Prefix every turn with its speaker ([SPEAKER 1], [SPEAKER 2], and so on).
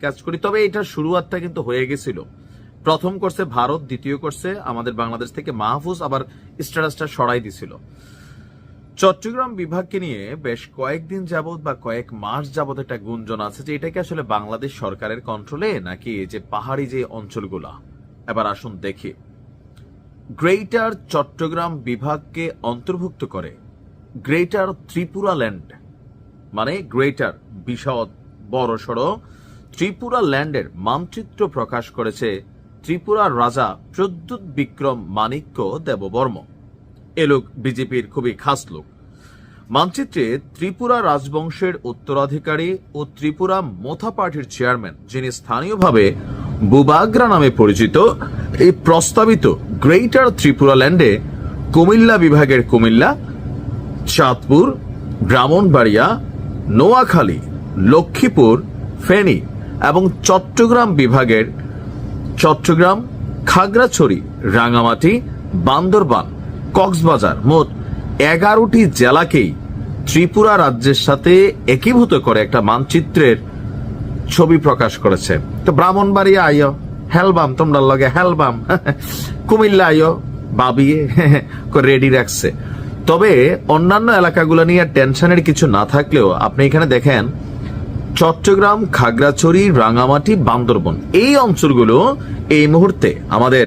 [SPEAKER 1] কাজ করি। তবে এটার শুরুয়াতটা কিন্তু হয়ে গেছিল। প্রথম করছে ভারত, দ্বিতীয় করছে আমাদের বাংলাদেশ থেকে মাহফুজ আবার স্ট্যাটাসটা সরাই দিছিল। চট্টগ্রাম বিভাগকে নিয়ে বেশ কয়েকদিন যাবত বা কয়েক মাস যাবত একটা গুঞ্জন আছে যে এটাকে আসলে বাংলাদেশ সরকারের কন্ট্রোলে নাকি যে পাহাড়ি যে অঞ্চলগুলা? এবার আসুন দেখি। গ্রেটার চট্টগ্রাম বিভাগকে অন্তর্ভুক্ত করে গ্রেটার ত্রিপুরা ল্যান্ড মানে গ্রেটার বিশদ বড় সড় ত্রিপুরা ল্যান্ডের মানচিত্র প্রকাশ করেছে ত্রিপুরার রাজা প্রদ্যুৎ বিক্রম মাণিক্য দেববর্ম। এ লোক বিজেপির খুবই খাস লোক। মানচিত্রে ত্রিপুরা রাজবংশের উত্তরাধিকারী ও ত্রিপুরা মোথা পার্টির চেয়ারম্যান, যিনি স্থানীয়ভাবে বুবাগ্রা নামে পরিচিত এই প্রস্তাবিত গ্রেটার ত্রিপুরা ল্যান্ডে কুমিল্লা বিভাগের কুমিল্লা, চাঁদপুর, ব্রাহ্মণবাড়িয়া, নোয়াখালী, লক্ষ্মীপুর, ফেনী এবং চট্টগ্রাম বিভাগের চট্টগ্রাম, খাগড়াছড়ি রাঙামাটি বান্দরবান, কক্সবাজার মোট এগারোটি জেলাকেই ত্রিপুরা রাজ্যের সাথে একীভূত করে একটা মানচিত্রের ছবি প্রকাশ করেছে। তো ব্রাহ্মণবাড়িয়া আইও, হেলবাম, তোমরা লগে হেলবাম, কুমিল্লা আইও বাবিয়ে রেডি রাখছে। তবে অন্যান্য এলাকাগুলো নিয়ে টেনশনের কিছু না থাকলেও আপনি এখানে দেখেন চট্টগ্রাম খাগড়াছড়ি রাঙামাটি বান্দরবন। এই অঞ্চলগুলো এই মুহূর্তে আমাদের